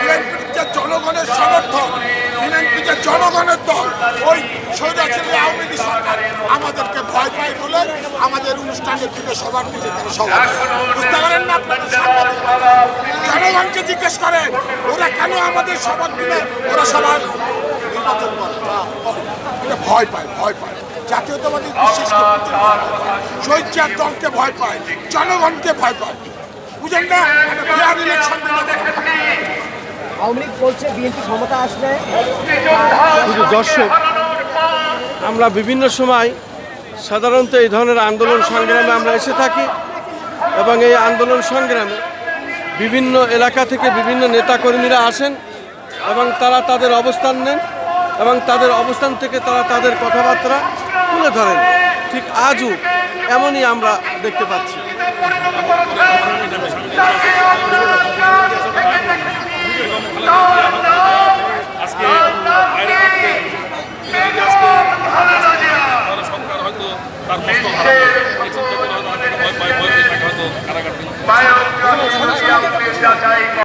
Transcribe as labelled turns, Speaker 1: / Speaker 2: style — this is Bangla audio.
Speaker 1: বিএনপির যে জনগণের সমর্থন বিএনপি জনগণের দল, ওই স্বৈরাচারী আওয়ামী লীগ সরকার আমাদেরকে ভয় পায় বলে আমাদের অনুষ্ঠানের দিকে সবার দিকে সবাই। বুঝতে পারেন না জনগণকে জিজ্ঞেস করেন, ওরা কেন আমাদের সবার দিলে? ওরা সবার নির্বাচন করে। এটা ভয় পায় ভয় পায়। জাতীয়তাবাদী বিশেষকে শহীদ দলকে ভয় পায়, জনগণকে ভয় পায়। বুঝেন না একটা ফেয়ার ইলেকশন দিলে
Speaker 2: আওয়ামী লীগ বলছে বিএনপি ক্ষমতা
Speaker 3: শুধু দর্শক আমরা বিভিন্ন সময় সাধারণত এই ধরনের আন্দোলন সংগ্রামে আমরা এসে থাকি এবং এই আন্দোলন সংগ্রামে বিভিন্ন এলাকা থেকে বিভিন্ন নেতাকর্মীরা আসেন এবং তারা তাদের অবস্থান নেন এবং তাদের অবস্থান থেকে তারা তাদের কথাবার্তা তুলে ধরেন। ঠিক আজও এমনই আমরা দেখতে পাচ্ছি।
Speaker 4: আজকে তাহলে সরকার হয়তো তার কষ্ট হারাবে চিন্তা করে হয়তো কারাগার